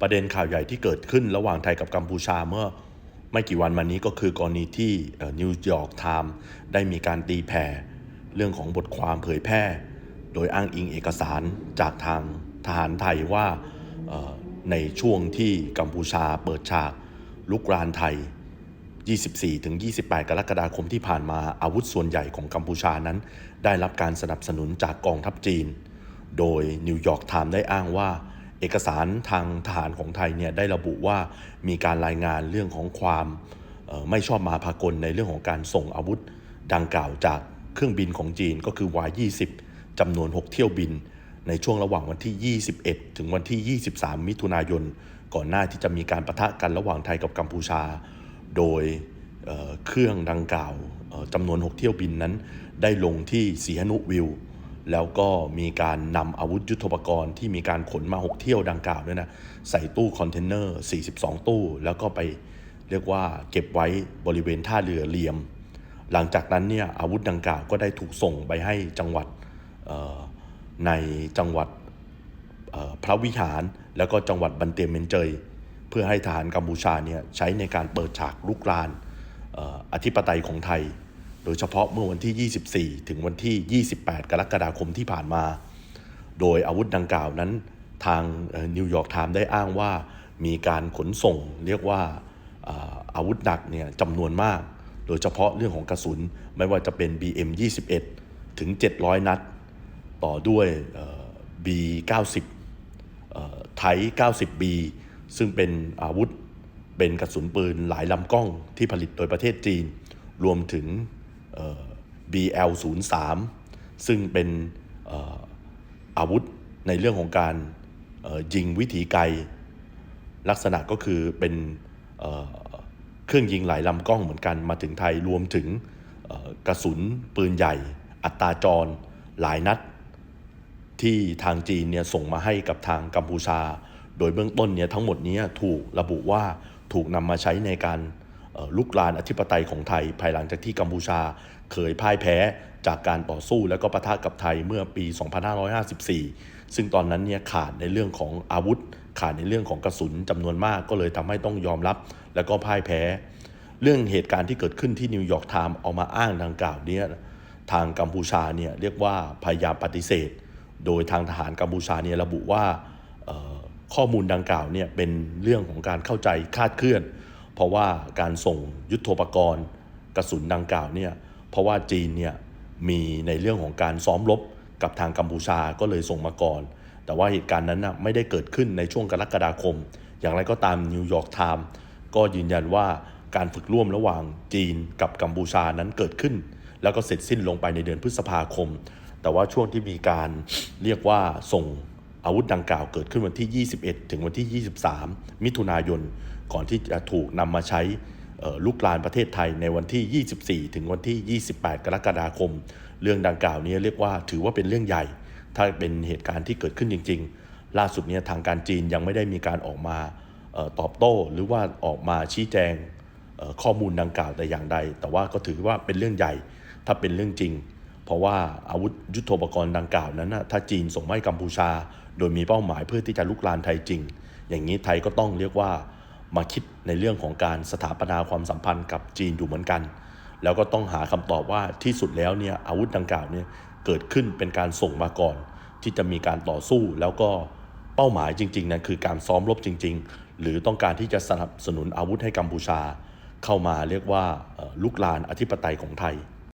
ประเด็นข่าวใหญ่ที่เกิดขึ้นระหว่างไทยกับกัมพูชาเมื่อไม่กี่วันมานี้ก็คือกรณีที่นิวยอร์กไทม์ได้มีการตีแผ่เรื่องของบทความเผยแพร่ โดยอ้างอิงเอกสารจากทางทหารไทยว่าในช่วงที่กัมพูชาเปิดฉากลุกรานไทย 24-28 กรกฎาคมที่ผ่านมาอาวุธส่วนใหญ่ของกัมพูชานั้น ได้รับการสนับสนุนจากกองทัพจีน โดยนิวยอร์กไทม์ได้อ้างว่า เอกสารทางทหารของไทยเนี่ยได้ระบุว่ามีการรายงานเรื่องของความออไม่ชอบมาพากลในเรื่องของการส่งอาวุธดังกล่าวจากเครื่องบินของจีนก็คือ Y20 จำนวน 6 เที่ยวบิน ในช่วงระหว่างวันที่ 21 ถึงวันที่ 23 มิถุนายน ก่อนหน้าที่จะมีการประทะกันระหว่างไทยกับกัมพูชา โดยเเครื่องดังกล่าวจำนวน 6 เที่ยวบินนั้น ได้ลงที่สีหนุวิว แล้วก็มีการนำอาวุธยุทโธปกรณ์ที่มีการขนมา 6 เที่ยวดังกล่าวด้วยนะใส่ตู้คอนเทนเนอร์ 42 ตู้ แล้วก็ไปเรียกว่าเก็บไว้บริเวณท่าเรือเลียม หลังจากนั้นเนี่ยอาวุธดังกล่าวก็ได้ถูกส่งไปให้จังหวัดในจังหวัดพระวิหาร แล้วก็จังหวัดบันเตยเมนเจย เพื่อให้ทหารกัมพูชาเนี่ยใช้ในการเปิดฉากลุกรานอออธิปไตยของไทย โดยเฉพาะเมื่อวันที่ 24 ถึงวันที่ 28 กรกฎาคมที่ผ่านมา โดยอาวุธดังกล่าวนั้นทางนิวยอร์กไทม์ได้อ้างว่ามีการขนส่งเรียกว่าอาวุธหนักเนี่ยจำนวนมาก โดยเฉพาะเรื่องของกระสุนไม่ว่าจะเป็น BM 21 ถึง 700 นัด ต่อด้วยเอ่อ B90 เอ่อไทย 90B ซึ่งเป็นอาวุธเป็นกระสุนปืนหลายลำกล้องที่ผลิตโดยประเทศจีน รวมถึง BL03 ซึ่งเป็นอาวุธในเรื่องของการยิงวิถีไกล ลักษณะก็คือเป็นเครื่องยิงหลายลำกล้องเหมือนกันมาถึงไทยรวมถึงกระสุนปืนใหญ่ อัตราจรหลายนัด ที่ทางจีนเนี่ยส่งมาให้กับทางกัมพูชา โดยเบื้องต้นเนี่ยทั้งหมดนี้ถูกระบุว่าถูกนำมาใช้ในการ ลุกลานอธิปไตยของไทย ภายหลังจากที่กัมพูชาเคยพ่ายแพ้จากการต่อสู้และก็ปะทะกับไทยเมื่อปี 2554 ซึ่งตอนนั้นเนี่ยขาดในเรื่องของอาวุธ ขาดในเรื่องของกระสุนจำนวนมากก็เลยทำให้ต้องยอมรับ แล้วก็พ่ายแพ้ เรื่องเหตุการณ์ที่เกิดขึ้นที่นิวยอร์กไทม์เอามาอ้างดังกล่าวเนี้ทางกัมพูชาเนี่ยเรียกว่าพยายามปฏิเสธ โดยทางทหารกัมพูชาเนี่ยระบุว่าข้อมูลดังกล่าวเนี่ยเป็นเรื่องของการเข้าใจคาดเคลื่อน เพราะว่าการส่งยุทโธปกรณ์กระสุนดังกล่าวเนี่ยเพราะว่าจีนเนี่ยมีในเรื่องของการซ้อมรบกับทางกัมพูชาก็เลยส่งมาก่อน แต่ว่าเหตุการณ์นั้นนะไม่ได้เกิดขึ้นในช่วงกรกฎาคม อย่างไรก็ตามนิวยอร์กไทม์ก็ยืนยันว่าการฝึกร่วมระหว่างจีนกับกัมพูชานั้นเกิดขึ้น แล้วก็เสร็จสิ้นลงไปในเดือนพฤษภาคม แต่ว่าช่วงที่มีการเรียกว่าส่ง อาวุธดังกล่าวเกิดขึ้นวันที่ 21 ถึงวันที่ 23 มิถุนายน ก่อนที่จะถูกนำมาใช้ลุกลานประเทศไทยในวันที่ 24 ถึงวันที่ 28 กรกฎาคม เรื่องดังกล่าวนี้เรียกว่าถือว่าเป็นเรื่องใหญ่ ถ้าเป็นเหตุการณ์ที่เกิดขึ้นจริง ๆ ล่าสุดเนี้ทางการจีนยังไม่ได้มีการออกมาออตอบโต้ หรือว่าออกมาชี้แจงข้อมูลดังกล่าวแต่อย่างใด แต่ว่าก็ถือว่าเป็นเรื่องใหญ่ ถ้าเป็นเรื่องจริง เพราะว่าอาวุธยุทโธปกรณ์ดังกล่าวนั้นถ้าจีนส่งให้กัมพูชา โดยมีเป้าหมายเพื่อที่จะลุกลานไทยจริง อย่างนี้ไทยก็ต้องเรียกว่ามาคิดในเรื่องของการสถาปนาความสัมพันธ์กับจีนอยู่เหมือนกัน แล้วก็ต้องหาคำตอบว่าที่สุดแล้วเนี่ยอาวุธดังกล่าวเนี่ยเกิดขึ้นเป็นการส่งมาก่อน ที่จะมีการต่อสู้แล้วก็เป้าหมายจริงๆนั้นคือการซ้อมรบจริง ๆ หรือต้องการที่จะสนับสนุนอาวุธให้กัมพูชา เข้ามาเรียกว่าลุกลานอธิปไตยของไทย